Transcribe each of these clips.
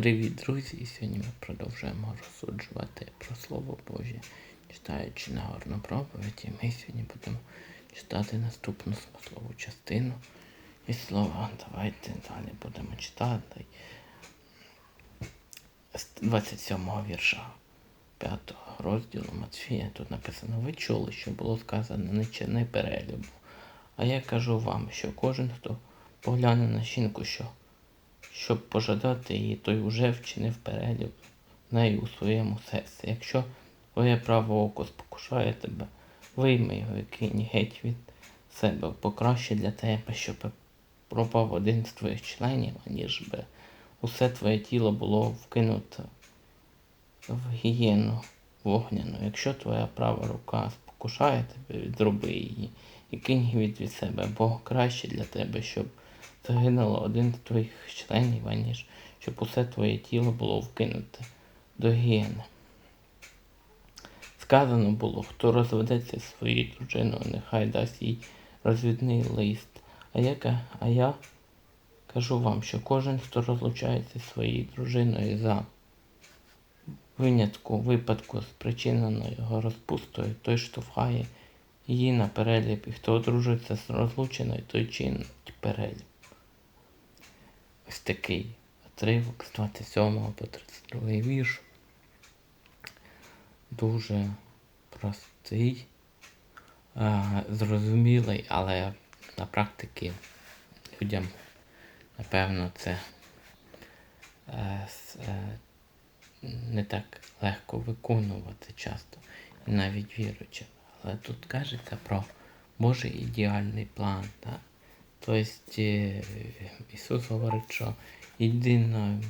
Привіт, друзі! І сьогодні ми продовжуємо розсуджувати про Слово Боже, читаючи Нагорну проповідь. І ми сьогодні будемо читати наступну смислову частину і слова. Давайте далі будемо читати з 27-го вірша 5 розділу Матфія. Тут написано: Ви чули, що було сказано, не чини перелюбу. А я кажу вам, що кожен, хто погляне на жінку, що щоб пожадати її, той уже вчинив перелюб неї у своєму серці. Якщо твоє право око спокушає тебе, вийми його і кинь геть від себе, бо краще для тебе, щоб пропав один з твоїх членів, аніж би усе твоє тіло було вкинуто в гієну вогняну. Якщо твоя права рука спокушає тебе, відроби її і кинь від від себе, бо краще для тебе, щоб загинуло один з твоїх членів, аніж щоб усе твоє тіло було вкинуте до гієни. Сказано було, хто розведеться своєю дружиною, нехай дасть їй розвідний лист. А я, а я кажу вам, що кожен, хто розлучається своєю дружиною за винятку випадку, спричиненою його розпустою, той штовхає її на переліб, і хто одружується з розлученою, той чинить переліб. Такий отривок з 27 по 32 вірш. Дуже простий, зрозумілий, але на практиці людям, напевно, це е, е, не так легко виконувати часто, навіть віруючи. Але тут кажеться про Божий ідеальний план. Так? Тобто Ісус говорить, що єдиною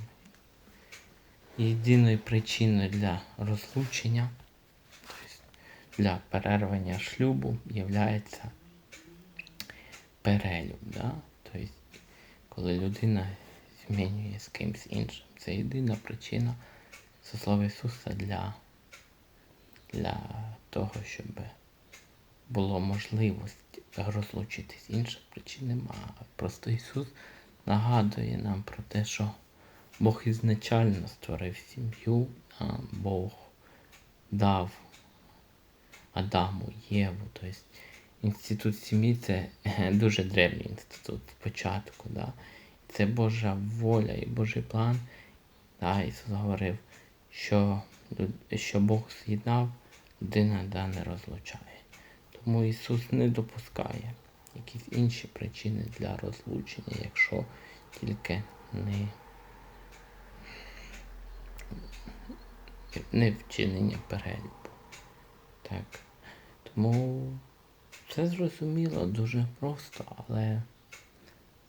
єдиною причиною для розлучення, для перервання шлюбу є перелюб. Да? Тобто, коли людина змінює з кимось іншим, це єдина причина за слово Ісуса для, для того, щоб було можливість розлучитись. Інших причин немає. Просто Ісус нагадує нам про те, що Бог ізначально створив сім'ю, Бог дав Адаму, Єву. Тобто інститут сім'ї це дуже древній інститут спочатку. Да? Це Божа воля і Божий план. Да? Ісус говорив, що що Бог з'єднав, людина да, не розлучає. Тому Ісус не допускає якісь інші причини для розлучення, якщо тільки не не вчинення перелюбу. Так. Тому це зрозуміло дуже просто, але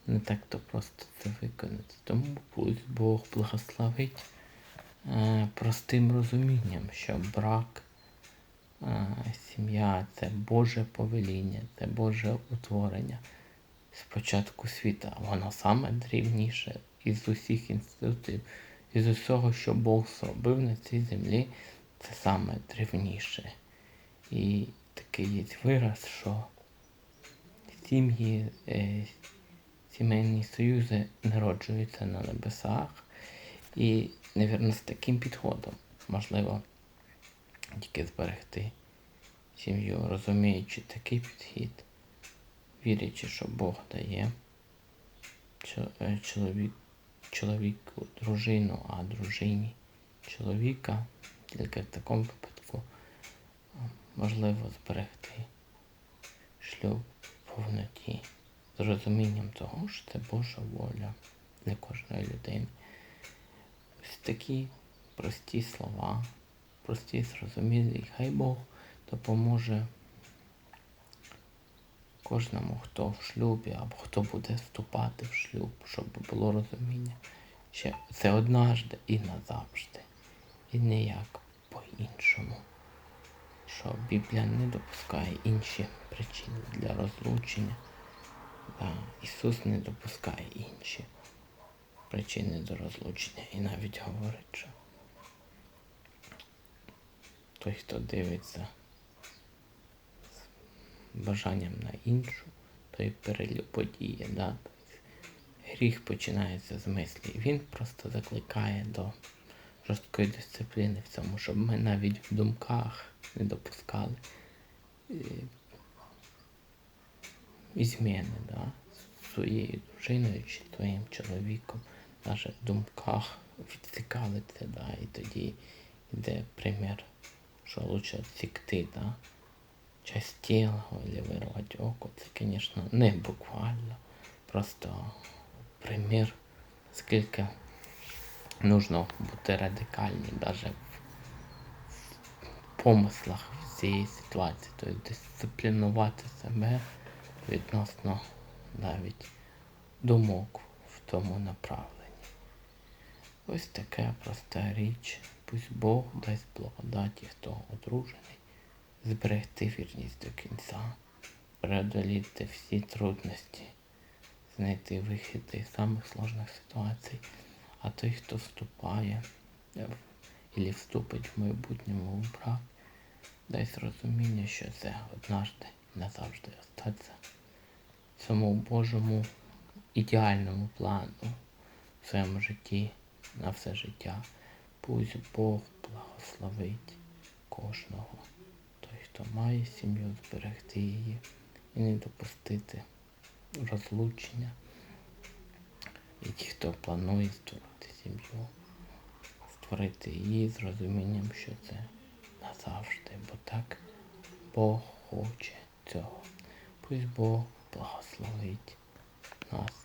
не так то просто це виконати. Тому пусть Бог благословить е, простим розумінням, що брак сім'я це Боже повеління, це Боже утворення спочатку світа. Воно саме дрівніше із усіх інститутів, із усього, що Бог зробив на цій землі, це саме древніше. І такий є вираз, що сім'ї, е, сімейні союзи народжуються на небесах. І, навірно, з таким підходом можливо тільки зберегти сім'ю, розуміючи такий підхід, вірячи, що Бог дає е, чоловік, чоловіку дружину, а дружині чоловіка, тільки в такому випадку можливо зберегти шлюб повноті, з розумінням того, що це Божа воля для кожної людини. Ось такі прості слова прості, зрозумілі, хай Бог допоможе кожному, хто в шлюбі або хто буде вступати в шлюб, щоб було розуміння, що це однажди і назавжди, і ніяк по-іншому. Що Біблія не допускає інші причини для розлучення. Да, Ісус не допускає інші причини до розлучення і навіть говорить, що той, хто дивиться з бажанням на іншу, той перелюбодіє, да? Гріх починається з мислі. Він просто закликає до жорсткої дисципліни в цьому, щоб ми навіть в думках не допускали е, і зміни, да? своєю дружиною чи своїм чоловіком, навіть в думках відсікали це, да? і тоді йде примір, що лучше відсікти, да? часть тіла або вирвати око. Це, звісно, не буквально, просто примір, скільки нужно бути радикальним навіть в помислах в цій ситуації, тобто дисциплінувати себе відносно навіть думок в тому направленні. Ось така проста річ. Пусть Бог дасть благодаті, хто одружений, зберегти вірність до кінця, преодоліти всі трудності, знайти вихід із самих сложних ситуацій. А той, хто вступає або вступить в майбутньому в брак, дасть розуміння, що це однажды і назавжди остаться цьому Божому ідеальному плану в своєму житті на все життя. Пусть Бог благословить кожного. Той, хто має сім'ю, зберегти її і не допустити розлучення. І ті, хто планує створити сім'ю, створити її з розумінням, що це назавжди, бо так Бог хоче цього. Пусть Бог благословить нас.